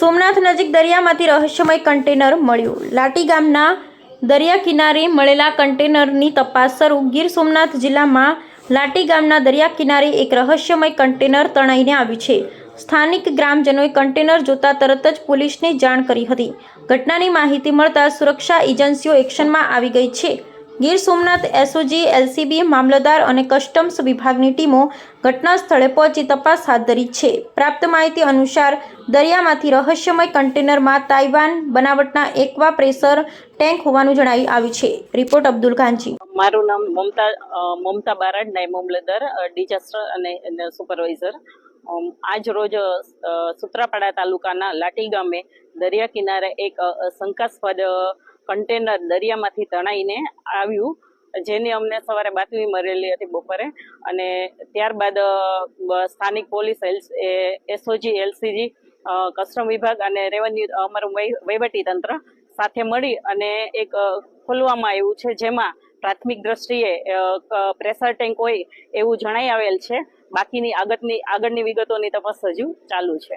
સોમનાથ નજીક દરિયામાંથી રહસ્યમય કન્ટેનર મળ્યું. લાટી ગામના દરિયા કિનારે મળેલા કન્ટેનરની તપાસ શરૂ. ગીર સોમનાથ જિલ્લામાં લાટી ગામના દરિયા કિનારે એક રહસ્યમય કન્ટેનર તણાઈને આવ્યું છે. સ્થાનિક ગ્રામજનોએ કન્ટેનર જોતા તરત જ પોલીસને જાણ કરી હતી. ઘટનાની માહિતી મળતા સુરક્ષા એજન્સીઓ એક્શનમાં આવી ગઈ છે. ગીર સોમનાથ એસઓજી એલસીબી મામલતદાર અને કસ્ટમ્સ વિભાગની ટીમો ઘટના સ્થળે પહોંચી તપાસ હાથ ધરી છે. પ્રાપ્ત માહિતી અનુસાર, દરિયામાંથી રહસ્યમય કન્ટેનરમાં તાઇવાન બનાવટના એકવા પ્રેશર ટેન્ક હોવાનું જણાવી આવ્યું છે. રિપોર્ટ અબ્દુલ ખાનજી. મારું નામ મમતા મમતા બારડ, નાયબ મામલતદાર ડિઝાસ્ટર અને સુપરવાઇઝર. આજ રોજ સુત્રાપાડા તાલુકાના લાટી ગામે દરિયા કિનારે એક શંકાસ્પદ કન્ટેનર દરિયામાંથી તણાઈને આવ્યું, જેની અમને સવારે બાતમી મળેલી હતી બપોરે. અને ત્યારબાદ સ્થાનિક પોલીસ એસઓજી, એલસીજી કસ્ટમ વિભાગ અને રેવન્યુ, અમારું વહીવટી તંત્ર સાથે મળી અને એક ખોલવામાં આવ્યું છે, જેમાં પ્રાથમિક દ્રષ્ટિએ પ્રેશર ટેન્ક હોય એવું જણાઈ આવેલ છે. બાકીની આગળની આગળની વિગતોની તપાસ હજુ ચાલુ છે.